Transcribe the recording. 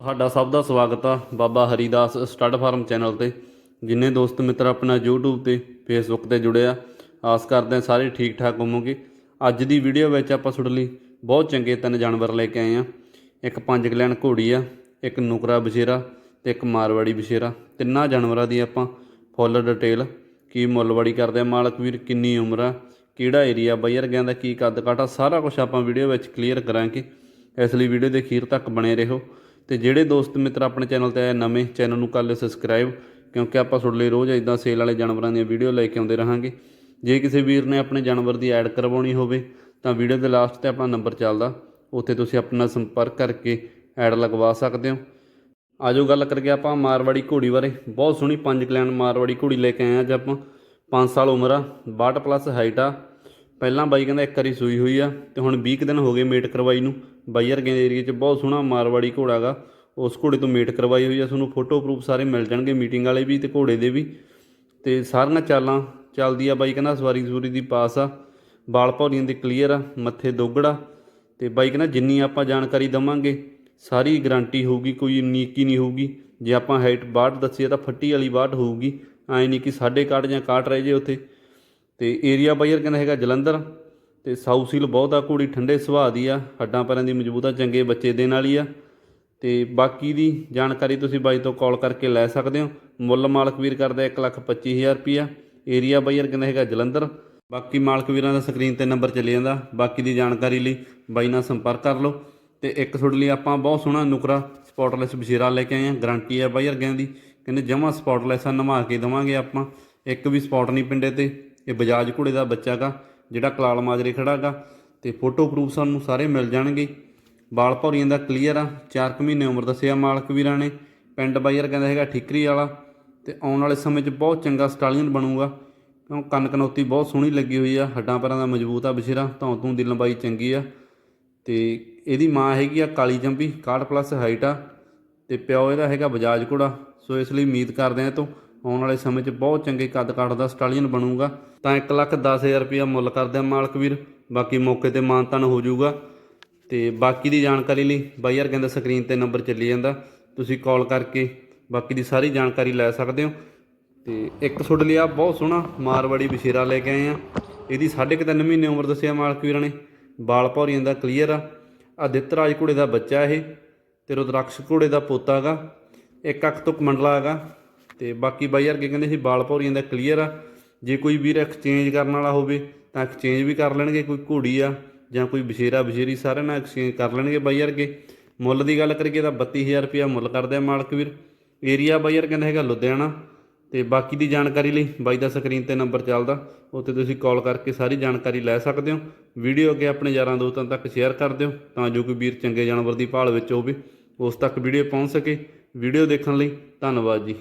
ਤੁਹਾਡਾ ਸਭ ਦਾ ਸਵਾਗਤ ਆ Baba Haridas stud farm channel ਤੇ, ਜਿੰਨੇ ਦੋਸਤ ਮਿੱਤਰ ਆਪਣਾ YouTube ਤੇ, Facebook ਤੇ ਜੁੜੇ ਆ, ਆਸ ਕਰਦੇ ਹਾਂ ਸਾਰੇ ਠੀਕ ਠਾਕ ਹੋਵੋਗੇ। ਅੱਜ ਦੀ ਵੀਡੀਓ ਵਿੱਚ ਆਪਾਂ ਤੁਹਾਡੇ ਲਈ ਬਹੁਤ ਚੰਗੇ ਤਿੰਨ ਜਾਨਵਰ ਲੈ ਕੇ ਆਏ ਆ ਇੱਕ ਪੰਜ ਗਲੈਨ ਘੋੜੀ ਆ, ਇੱਕ ਨੁਕਰਾ ਬਸ਼ੇਰਾ ਤੇ ਇੱਕ ਮਾਰਵਾੜੀ ਬਸ਼ੇਰਾ ਤਿੰਨਾਂ ਜਾਨਵਰਾਂ ਦੀ ਆਪਾਂ ਫੁੱਲ ਡਿਟੇਲ, ਕੀ ਮੁੱਲਵਾੜੀ ਕਰਦੇ ਆ, ਮਾਲਕ ਵੀਰ ਕਿੰਨੀ ਉਮਰ ਆ, ਕਿਹੜਾ ਏਰੀਆ ਬਈ ਵਰਗਿਆਂ ਦਾ ਕੀ ਕੱਦ ਕਾਟਾ ਸਾਰਾ ਕੁਝ ਆਪਾਂ ਵੀਡੀਓ ਵਿੱਚ ਕਲੀਅਰ ਕਰਾਂਗੇ। ਇਸ ਲਈ ਵੀਡੀਓ ਦੇ ਅਖੀਰ ਤੱਕ ਬਣੇ ਰਹੋ। ਤੇ ਜਿਹੜੇ ਦੋਸਤ ਮਿੱਤਰ ਆਪਣੇ ਚੈਨਲ ਤੇ ਆਏ ਨਵੇਂ, ਚੈਨਲ ਨੂੰ ਕਰ ਲਿਓ ਸਬਸਕ੍ਰਾਈਬ ਕਿਉਂਕਿ ਆਪਾਂ ਤੁਹਾਡੇ ਲਈ ਰੋਜ਼ ਇਦਾਂ ਸੇਲ ਵਾਲੇ ਜਾਨਵਰਾਂ ਦੀਆਂ ਵੀਡੀਓ ਲੈ ਕੇ ਆਉਂਦੇ ਰਹਾਂਗੇ। ਜੇ ਕਿਸੇ ਵੀਰ ਨੇ ਆਪਣੇ ਜਾਨਵਰ ਦੀ ਐਡ ਕਰਵਾਉਣੀ ਹੋਵੇ, ਤਾਂ ਵੀਡੀਓ ਦੇ ਲਾਸਟ ਤੇ ਆਪਣਾ ਨੰਬਰ ਚੱਲਦਾ। ਉੱਥੇ ਤੁਸੀਂ ਆਪਣਾ ਸੰਪਰਕ ਕਰਕੇ ਐਡ ਲਗਵਾ ਸਕਦੇ ਹੋ। ਆਜੋ ਗੱਲ ਕਰਕੇ ਆਪਾਂ ਮਾਰਵਾੜੀ ਘੋੜੀ ਬਾਰੇ। ਬਹੁਤ ਸੋਹਣੀ ਪੰਜ ਕਲੈਨ ਮਾਰਵਾੜੀ ਘੋੜੀ ਲੈ ਕੇ ਆਏ ਆ ਅੱਜ ਆਪਾਂ। 5 ਸਾਲ ਉਮਰ ਆ 62 ਪਲੱਸ ਹਾਈਟ ਆ। ਪਹਿਲਾਂ ਬਾਈ ਕਹਿੰਦਾ ਇੱਕ ਵਾਰੀ ਸੂਈ ਹੋਈ ਆ ਤੇ ਹੁਣ 20 ਕੁ ਦਿਨ ਹੋ ਗਏ ਮੇਟ ਕਰਵਾਈ ਨੂੰ। ਬਾਈ ਵਰਗੇ ਦੇ ਏਰੀਆ 'ਚ ਬਹੁਤ ਸੋਹਣਾ ਮਾਰਵਾੜੀ ਘੋੜਾ ਗਾ। ਉਸ ਘੋੜੇ ਤੋਂ ਮੇਟ ਕਰਵਾਈ ਹੋਈ ਆ। ਤੁਹਾਨੂੰ ਫੋਟੋ ਪ੍ਰੂਫ ਸਾਰੇ ਮਿਲ ਜਾਣਗੇ ਮੀਟਿੰਗ ਵਾਲੇ ਵੀ ਤੇ ਘੋੜੇ ਦੇ ਵੀ। ਤੇ ਸਾਰੀਆਂ ਚਾਲਾਂ ਚੱਲਦੀ ਆ ਬਾਈ ਕਹਿੰਦਾ ਸਵਾਰੀ ਸੂਰੀ ਦੀ ਪਾਸ ਆ। ਬਾਲ ਭੌਰੀਆਂ ਦੇ ਕਲੀਅਰ ਆ, ਮੱਥੇ ਦੋਗੜਾ। ਤੇ ਬਾਈ ਕਹਿੰਦਾ ਜਿੰਨੀ ਆਪਾਂ ਜਾਣਕਾਰੀ ਦਵਾਂਗੇ, ਸਾਰੀ ਗਾਰੰਟੀ ਹੋਊਗੀ, ਕੋਈ ਉਨੀਕੀ ਨਹੀਂ ਹੋਊਗੀ। ਜੇ ਆਪਾਂ ਹਾਈਟ 62 ਆ ਤਾਂ ਫੱਟੀ ਵਾਲੀ 62 ਹੋਊਗੀ। ਐ ਨਹੀਂ ਕਿ ਸਾਢੇ ਕਾਟ ਜਾਂ ਕਾਟ ਰਹਿ ਜੇ ਉੱਥੇ। ਤੇ ਏਰੀਆ ਬਾਈਰ ਕਹਿੰਦਾ ਹੈਗਾ ਜਲੰਧਰ, ਤੇ ਸਾਊ ਸੀਲ ਬਹੁਤ ਆ ਘੋੜੀ, ਠੰਡੇ ਸੁਭਾਅ ਦੀ ਆ, ਹੱਡਾਂ ਪੈਰਾਂ ਦੀ ਮਜ਼ਬੂਤ ਆ, ਚੰਗੇ ਬੱਚੇ ਦੇਣ ਵਾਲੀ ਆ। ਤੇ ਬਾਕੀ ਦੀ ਜਾਣਕਾਰੀ ਤੁਸੀਂ ਬਾਈ ਤੋਂ ਕਾਲ ਕਰਕੇ ਲੈ ਸਕਦੇ ਹੋ। ਮੁੱਲ ਮਾਲਕ ਵੀਰ ਕਰਦਾ 125000 ਰੁਪਿਆ ਏਰੀਆ ਬਾਈਰ ਕਹਿੰਦਾ ਹੈਗਾ ਜਲੰਧਰ। ਬਾਕੀ ਮਾਲਕ ਵੀਰਾਂ ਦਾ ਸਕਰੀਨ ਤੇ ਨੰਬਰ ਚੱਲੀ ਜਾਂਦਾ। ਬਾਕੀ ਦੀ ਜਾਣਕਾਰੀ ਲਈ ਬਾਈ ਨਾਲ ਸੰਪਰਕ ਕਰ ਲਓ। ਤੇ ਇੱਕ ਤੁਹਾਡੇ ਲਈ ਆਪਾਂ ਬਹੁਤ ਸੋਹਣਾ ਨੁਕਰਾ ਸਪੌਟਲੈਸ ਬਸ਼ੀਰਾ ਲੈ ਕੇ ਆਏ ਆ। ਗਾਰੰਟੀ ਆ ਬਾਈ ਅਰਗਿਆਂ ਦੀ। ਕਹਿੰਦੇ ਜਮਾ ਸਪੌਟਲੈਸ ਆ, ਨਵਾ ਕੇ ਦਵਾਂਗੇ ਆਪਾਂ। ਇੱਕ ਵੀ ਸਪੌਟ ਨਹੀਂ ਪਿੰਡੇ ਤੇ। ਇਹ ਬਜਾਜ ਘੋੜੇ ਦਾ ਬੱਚਾ ਗਾ, ਜਿਹੜਾ ਕਲਾਲ ਮਾਜਰੇ ਖੜਾ ਗਾ। ਤੇ ਫੋਟੋ ਪ੍ਰੂਫ ਸਾਨੂੰ ਸਾਰੇ ਮਿਲ ਜਾਣਗੇ। ਬਾਲ ਭੌਰੀਆਂ ਦਾ ਕਲੀਅਰ ਆ 4 ਮਹੀਨੇ ਉਮਰ ਦੱਸਿਆ ਮਾਲਕ ਵੀਰਾਂ ਨੇ। ਪਿੰਡ ਬਾਈਰ ਕਹਿੰਦਾ ਹੈਗਾ ਠਿਕਰੀ ਵਾਲਾ। ਤੇ ਆਉਣ ਵਾਲੇ ਸਮੇਂ 'ਚ ਬਹੁਤ ਚੰਗਾ ਸਟਾਲੀਅਨ ਬਣੂਗਾ। ਕਿਉਂ? ਕੰਨ ਕਨੌਤੀ ਬਹੁਤ ਸੋਹਣੀ ਲੱਗੀ ਹੋਈ ਆ। ਹੱਡਾਂ ਪੈਰਾਂ ਦਾ ਮਜ਼ਬੂਤ ਆ ਬਸ਼ੇਰਾ ਧੌਂ ਧੂੰ ਦੀ ਲੰਬਾਈ ਚੰਗੀ ਆ। ਤੇ ਇਹਦੀ ਮਾਂ ਹੈਗੀ ਆ ਕਾਲੀ ਜੰਬੀ 61 ਪਲੱਸ ਹਾਈਟ ਆ। ਤੇ ਪਿਓ ਇਹਦਾ ਹੈਗਾ ਬਜਾਜ ਘੋੜਾ। ਸੋ ਇਸ ਲਈ ਉਮੀਦ ਕਰਦੇ ਆ ਤੋਂ ਆਉਣ ਵਾਲੇ ਸਮੇਂ 'ਚ ਬਹੁਤ ਚੰਗੇ ਕੱਦ ਕਾਠ ਦਾ ਸਟਾਲੀਅਨ ਬਣੂਗਾ। ਤਾਂ 1 ਲੱਖ 10000 ਰੁਪਇਆ ਮੁੱਲ ਕਰਦੇ ਆ ਮਾਲਕ ਵੀਰ। ਬਾਕੀ ਮੌਕੇ ਤੇ ਮਾਨਤਨ ਹੋ ਜਾਊਗਾ। ਤੇ ਬਾਕੀ ਦੀ ਜਾਣਕਾਰੀ ਲਈ ਬਾਈ ਯਾਰ ਕਹਿੰਦਾ ਸਕਰੀਨ ਤੇ ਨੰਬਰ ਚੱਲੀ ਜਾਂਦਾ। ਤੁਸੀਂ ਕਾਲ ਕਰਕੇ ਬਾਕੀ ਦੀ ਸਾਰੀ ਜਾਣਕਾਰੀ ਲੈ ਸਕਦੇ ਹੋ। ਤੇ ਇੱਕ ਤੁਹਾਡੇ ਲਈ ਆ ਬਹੁਤ ਸੋਹਣਾ ਮਾਰਵਾੜੀ ਬਸ਼ੀਰਾ ਲੈ ਕੇ ਆਏ ਆ। ਇਹਦੀ ਸਾਢੇ ਕੁ ਤਿੰਨ ਮਹੀਨੇ ਉਮਰ ਦੱਸਿਆ ਮਾਲਕ ਵੀਰਾਂ ਨੇ। ਬਾਲ ਭੌਰੀਆਂ ਦਾ ਕਲੀਅਰ ਆ। ਆਦਿੱਤ ਰਾਜ ਘੋੜੇ ਦਾ ਬੱਚਾ ਇਹ। ਤੇ ਰੁਦਰਾਕਸ਼ ਘੋੜੇ ਦਾ ਪੋਤਾ ਹੈਗਾ ਇੱਕ ਅੱਖ ਤੋਂ ਕਮੰਡਲਾ ਹੈਗਾ ਤੇ ਬਾਕੀ ਬਾਈ ਯਾਰ ਕਹਿੰਦੇ ਸੀ, ਬਾਲ ਭੌਰੀਆਂ ਦਾ ਕਲੀਅਰ ਆ। ਜੇ ਕੋਈ ਵੀਰ ਐਕਸਚੇਂਜ ਕਰਨ ਵਾਲਾ ਹੋਵੇ, ਤਾਂ ਐਕਸਚੇਂਜ ਵੀ ਕਰ ਲੈਣਗੇ, ਕੋਈ ਘੋੜੀ ਆ ਜਾਂ ਕੋਈ ਬਸ਼ੇਰਾ ਬਸ਼ੇਰੀ ਸਾਰਿਆਂ ਨਾਲ ਐਕਸਚੇਂਜ ਕਰ ਲੈਣਗੇ ਬਾਈ ਯਾਰ ਕੇ। ਮੁੱਲ ਦੀ ਗੱਲ ਕਰੀਏ ਤਾਂ 32000 ਰੁਪਇਆ ਮੁੱਲ ਕਰਦੇ ਆ ਮਾਲਕ ਵੀਰ। ਏਰੀਆ ਬਾਈ ਯਾਰ ਕਹਿੰਦਾ ਹੈਗਾ ਲੁਧਿਆਣਾ। ਤੇ ਬਾਕੀ ਦੀ ਜਾਣਕਾਰੀ ਲਈ ਬਾਈ ਦਾ ਸਕਰੀਨ ਤੇ ਨੰਬਰ ਚੱਲਦਾ। ਉੱਥੇ ਤੁਸੀਂ ਕਾਲ ਕਰਕੇ ਸਾਰੀ ਜਾਣਕਾਰੀ ਲੈ ਸਕਦੇ ਹੋ। ਵੀਡੀਓ ਅੱਗੇ ਆਪਣੇ ਯਾਰਾਂ ਦੋਸਤਾਂ ਤੱਕ ਸ਼ੇਅਰ ਕਰ ਦਿਓ, ਤਾਂ ਜੋ ਕੋਈ ਵੀਰ ਚੰਗੇ ਜਾਨਵਰ ਦੀ ਭਾਲ ਵਿੱਚ ਹੋਵੇ, ਉਸ ਤੱਕ ਵੀਡੀਓ ਪਹੁੰਚ ਸਕੇ। ਵੀਡੀਓ ਦੇਖਣ ਲਈ ਧੰਨਵਾਦ ਜੀ।